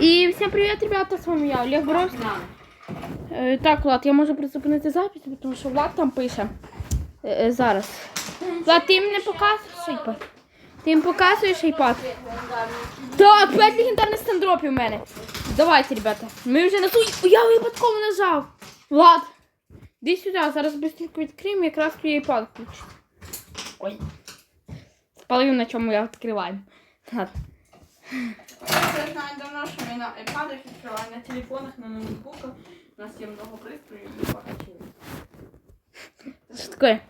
І всім привіт, ребята, з вами я, Олег Боровський. Е, Так, Влад, я можу призупинити запис, тому що Влад там пише. Е, е, Зараз. Влад, ти їм не показуєш айпад? Ти їм показуєш айпад? Так, 5 легендарних стендропів у мене. Давайте, ребята. Ми вже на ту. Я випадково нажав. Влад, іди сюди, зараз швидко відкриємо, якраз твій айпад включить. Ой. Спалив, на чому я відкриваю. Ладно. Я знаю давно, що ми на айпадах відкриваємо, на телефонах, на ноутбуках. У нас є много пристроїв і багато. Що таке?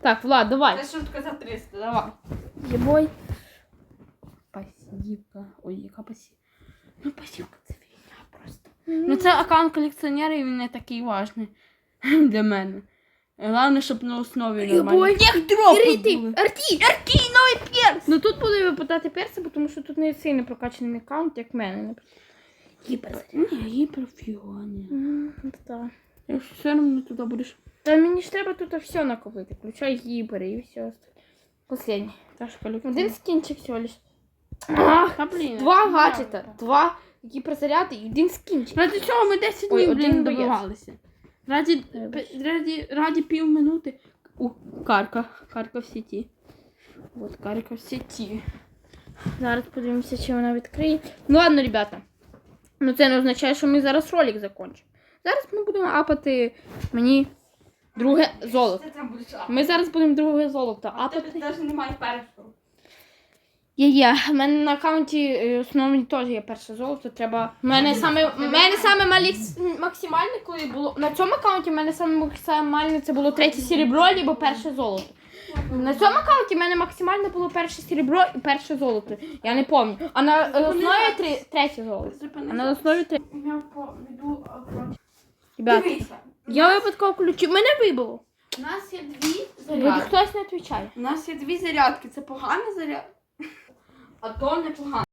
Так, Влад, давай. Це шутка за 300, давай. Ебой. Пасівка. Ой, яка пасівка. Ну, пасівка це фігня просто. Ну це аккаунт колекціонера і він не такий важний для мене. Головне, щоб на основі нормально. Як дропи Рти, були. арті, арті, новий перс. Ну тут буде випадати перси, бо тому що тут не сильно прокачаний аккаунт, як в мене. наприклад. Гіпер. Ні, гіперфіоні. М, Так. Якщо все одно туди будеш. Та мені ж треба тут все накопити, включай гіпери і все остальне. Последній. Ташка люблю. Один скінчик всього лиш. Та блін. Два гаджета, два гіперзаряди і один скінчик. Ну Ради чого ми 10 Ой, днів, один блін, боєць. добивалися? Раді, Вибач. раді, раді пів минути. У, карка. Карка в сіті. От карка в сіті. Зараз подивимося, чи вона відкриє. Ну ладно, ребята. Ну це не означає, що ми зараз ролик закончимо. Зараз ми будемо апати мені друге золото. Ми зараз будемо друге золото апати. навіть немає першого. Є, є. У мене на аккаунті е, основному теж є перше золото. Треба. У мене саме, у мене саме малі... максимальне, коли було. На цьому аккаунті в мене саме максимальне це було третє серебро, або перше золото. На цьому аккаунті в мене максимально було перше серебро і перше золото. Я не пам'ятаю. А на основі три... третє золото. А на основі поведу. Ребята, я випадково включив. Мене вибило. У нас є дві зарядки. хтось не відповідає. У нас є дві зарядки. Це погана зарядка. А то не погана.